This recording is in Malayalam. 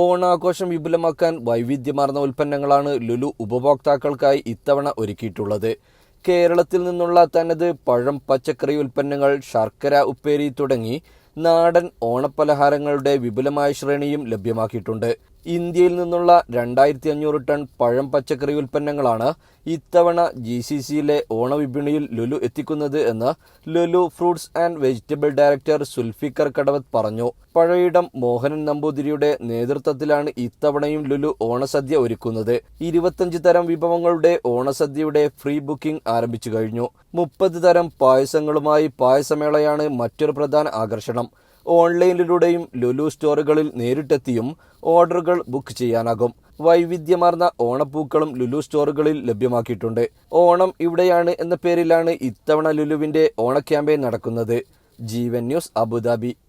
ഓണാഘോഷം വിപുലമാക്കാൻ വൈവിധ്യമാർന്ന ഉൽപ്പന്നങ്ങളാണ് ലുലു ഉപഭോക്താക്കൾക്കായി ഇത്തവണ ഒരുക്കിയിട്ടുള്ളത്. കേരളത്തിൽ നിന്നുള്ള തനത് പഴം പച്ചക്കറി ഉൽപ്പന്നങ്ങൾ ശർക്കര ഉപ്പേരി തുടങ്ങി നാടൻ ഓണപ്പലഹാരങ്ങളുടെ വിപുലമായ ശ്രേണിയും ലഭ്യമാക്കിയിട്ടുണ്ട്. ഇന്ത്യയിൽ നിന്നുള്ള രണ്ടായിരത്തി അഞ്ഞൂറ് ടൺ പഴം പച്ചക്കറി ഉൽപ്പന്നങ്ങളാണ് ഇത്തവണ ജി സി സിയിലെ ഓണവിപണിയിൽ ലുലു എത്തിക്കുന്നത് എന്ന് Lulu fruits and vegetable director Sulfikar Kadavath പറഞ്ഞു. പഴയിടം മോഹനൻ നമ്പൂതിരിയുടെ നേതൃത്വത്തിലാണ് ഇത്തവണയും ലുലു ഓണസദ്യ ഒരുക്കുന്നത്. ഇരുപത്തഞ്ച് തരം വിഭവങ്ങളുടെ ഓണസദ്യയുടെ ഫ്രീ ബുക്കിംഗ് ആരംഭിച്ചു കഴിഞ്ഞു. മുപ്പത് തരം പായസങ്ങളുമായി പായസമേളയാണ് മറ്റൊരു പ്രധാന ആകർഷണം. ഓൺലൈനിലൂടെയും ലുലു സ്റ്റോറുകളിൽ നേരിട്ടെത്തിയും ഓർഡറുകൾ ബുക്ക് ചെയ്യാനാകും. വൈവിധ്യമാർന്ന ഓണപ്പൂക്കളും ലുലു സ്റ്റോറുകളിൽ ലഭ്യമാക്കിയിട്ടുണ്ട്. ഓണം ഇവിടെയാണ് എന്ന പേരിലാണ് ഇത്തവണ ലുലുവിന്റെ ഓണ ക്യാമ്പയിൻ നടക്കുന്നത്. Jeevan news Abu Dhabi.